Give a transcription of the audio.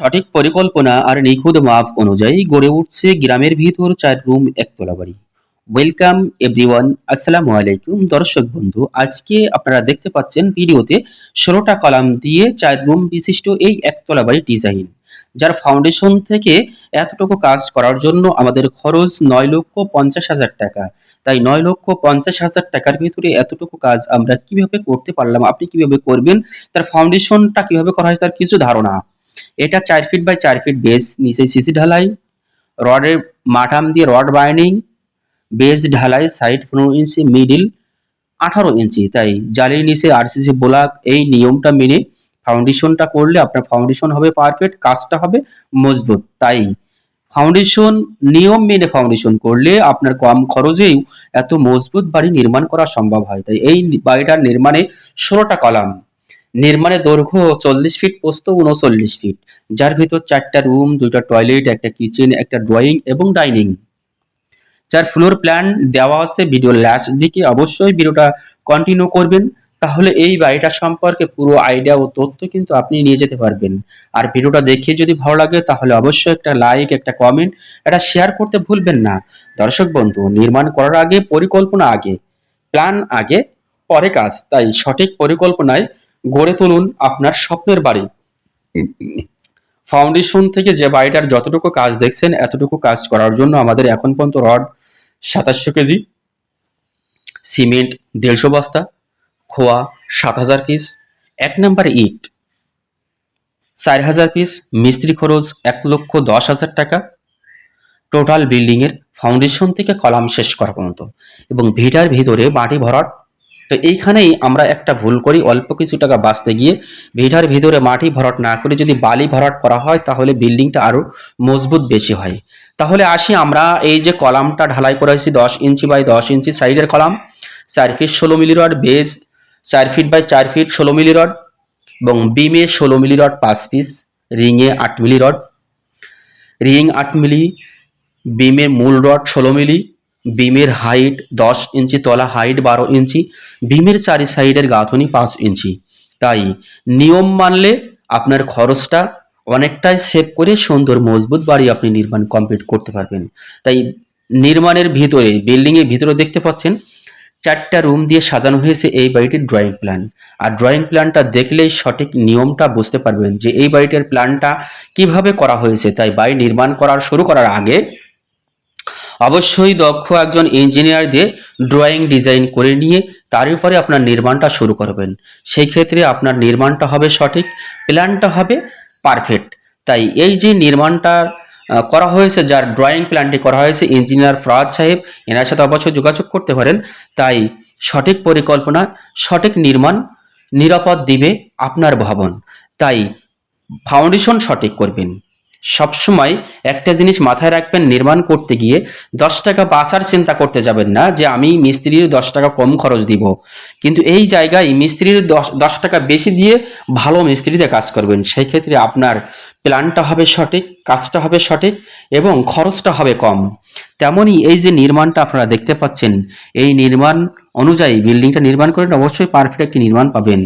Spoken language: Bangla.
সঠিক পরিকল্পনা আর নিখুঁত মাপ অনুযায়ী গড়ে উঠছে গ্রামের ভিতর চার রুম, একতলা বাড়ি। ওয়েলকাম এভরিওয়ান আসসালামু আলাইকুম। দর্শক বন্ধু, আজকে আপনারা দেখতে পাচ্ছেন ভিডিওতে ষোলোটা কলাম দিয়ে চার রুম বিশিষ্ট এই একতলা বাড়ি ডিজাইন যার ফাউন্ডেশন থেকে এতটুকু কাজ করার জন্য আমাদের খরচ নয় লক্ষ পঞ্চাশ হাজার টাকা। তাই নয় লক্ষ পঞ্চাশ হাজার টাকার ভিতরে এতটুকু কাজ আমরা কীভাবে করতে পারলাম, আপনি কীভাবে করবেন, তার ফাউন্ডেশনটা কীভাবে করা হয়, তার কিছু ধারণা। এটা চার ফিট বাই চার ফিট বেস নিচে সিসি ঢালাই, রডের মাঠাম দিয়ে রড বাইনিং বেস ঢালাই সাইড পনেরো ইঞ্চি মিডিল আঠারো ইঞ্চি। তাই জালির নিচে আরসিসি ব্লক, এই নিয়মটা মেনে ফাউন্ডেশনটা করলে আপনার ফাউন্ডেশন হবে পারফেক্ট কাজটা হবে মজবুত। তাই ফাউন্ডেশন নিয়ম মেনে ফাউন্ডেশন করলে আপনার কম খরচেও এত মজবুত বাড়ি নির্মাণ করা সম্ভব হয়। তাই এই বাড়িটার নির্মাণে ষোলোটা কলাম নির্মাণের দৈর্ঘ্য চল্লিশ ফিট পোস্ত উনচল্লিশ ফিট যার ভিতর চারটা রুম দুইটা টয়লেট একটা কিচেন একটা ড্রয়িং এবং ডাইনিং যার ফ্লোর প্ল্যান দেওয়া আছে ভিডিও লাস্ট দিকে, অবশ্যই ভিডিওটা কন্টিনিউ করবেন। তাহলে এই বাড়িটা সম্পর্কে পুরো আইডিয়া ও তথ্য কিন্তু আপনি নিয়ে যেতে পারবেন। আর ভিডিওটা দেখে যদি ভালো লাগে, তাহলে অবশ্যই একটা লাইক একটা কমেন্ট এটা শেয়ার করতে ভুলবেন না। দর্শক বন্ধু, নির্মাণ করার আগে, পরিকল্পনা আগে প্ল্যান আগে, পরে কাজ। তাই সঠিক পরিকল্পনায় গড়ে তুলুন আপনার স্বপ্নের বাড়ি। ফাউন্ডেশন থেকে যে বাড়িটার যতটুকু কাজ দেখছেন, এতটুকু কাজ করার জন্য আমাদের এখন পর্যন্ত রড সাতাশশো কেজি, সিমেন্ট দেড়শো বস্তা, খোয়া সাত হাজার পিস এক নাম্বার ইট চার হাজার পিস মিস্ত্রি খরচ এক লক্ষ দশ হাজার টাকা। টোটাল বিল্ডিংয়ের ফাউন্ডেশন থেকে কলাম শেষ করা পর্যন্ত। এবং ভিটার ভিতরে মাটি ভরাট তো এইখানেই আমরা একটা ভুল করি, অল্প কিছু টাকা বাঁচতে গিয়ে ভিটার ভিতরে মাটি ভরাট না করে যদি বালি ভরাট করা হয়, তাহলে বিল্ডিংটা আরও মজবুত বেশি হয়। তাহলে আসি আমরা এই যে কলামটা ঢালাই করা দশ ইঞ্চি বাই দশ ইঞ্চি সাইডের কলাম। চার ফিট ষোলো মিলি রড বেজ, চার ফিট বাই চার ফিট ষোলো মিলি রড এবং বিমে ষোলো মিলি রড পাঁচ পিস, রিংয়ে আট মিলি রড। রিং আট মিলি বিমের মূল রড ষোলো মিলি বিমের হাইট দশ ইঞ্চি, তলা হাইট বারো ইঞ্চি, বিমের চারি সাইডের গাঁথনি পাঁচ ইঞ্চি। তাই নিয়ম মানলে আপনার খরচটা অনেকটাই সেভ করে সুন্দর মজবুত বাড়ি আপনি নির্মাণ কমপ্লিট করতে পারবেন। তাই নির্মাণের ভিতরে বিল্ডিংয়ের ভিতরে দেখতে পাচ্ছেন, চারটা রুম দিয়ে সাজানো হয়েছে এই বাড়িটির ড্রয়িং প্ল্যান আর ড্রয়িং প্ল্যানটা দেখলেই সঠিক নিয়মটা বুঝতে পারবেন যে এই বাড়িটির প্ল্যানটা কীভাবে করা হয়েছে। তাই বাড়ি নির্মাণ করার, শুরু করার আগে অবশ্যই দক্ষ একজন ইঞ্জিনিয়ার দিয়ে ড্রয়িং ডিজাইন করে নিয়ে তার উপরে আপনার নির্মাণটা শুরু করবেন। সেই ক্ষেত্রে আপনার নির্মাণটা হবে সঠিক প্ল্যানটা হবে পারফেক্ট তাই এই যে নির্মাণটা করা হয়েছে, যার ড্রয়িং প্ল্যানটি করা হয়েছে ইঞ্জিনিয়ার ফরাদ সাহেব, এনার সাথে অবশ্যই যোগাযোগ করতে পারেন। তাই সঠিক পরিকল্পনা, সঠিক নির্মাণ নিরাপদ দিবে আপনার ভবন। তাই ফাউন্ডেশন সঠিক করবেন। সবসময় একটা জিনিস মাথায় রাখবেন, নির্মাণ করতে গিয়ে দশ টাকা বাঁচার চিন্তা করতে যাবেন না যে আমি মিস্ত্রির দশ টাকা কম খরচ দিব। কিন্তু এই জায়গায় মিস্ত্রির দশ দশ টাকা বেশি দিয়ে ভালো মিস্ত্রিতে কাজ করবেন। সেই ক্ষেত্রে আপনার প্ল্যানটা হবে সঠিক, কাজটা হবে সঠিক এবং খরচটা হবে কম। তেমনই এই যে নির্মাণটা আপনারা দেখতে পাচ্ছেন, এই নির্মাণ অনুযায়ী বিল্ডিংটা নির্মাণ করেন অবশ্যই পারফেক্ট একটি নির্মাণ পাবেন।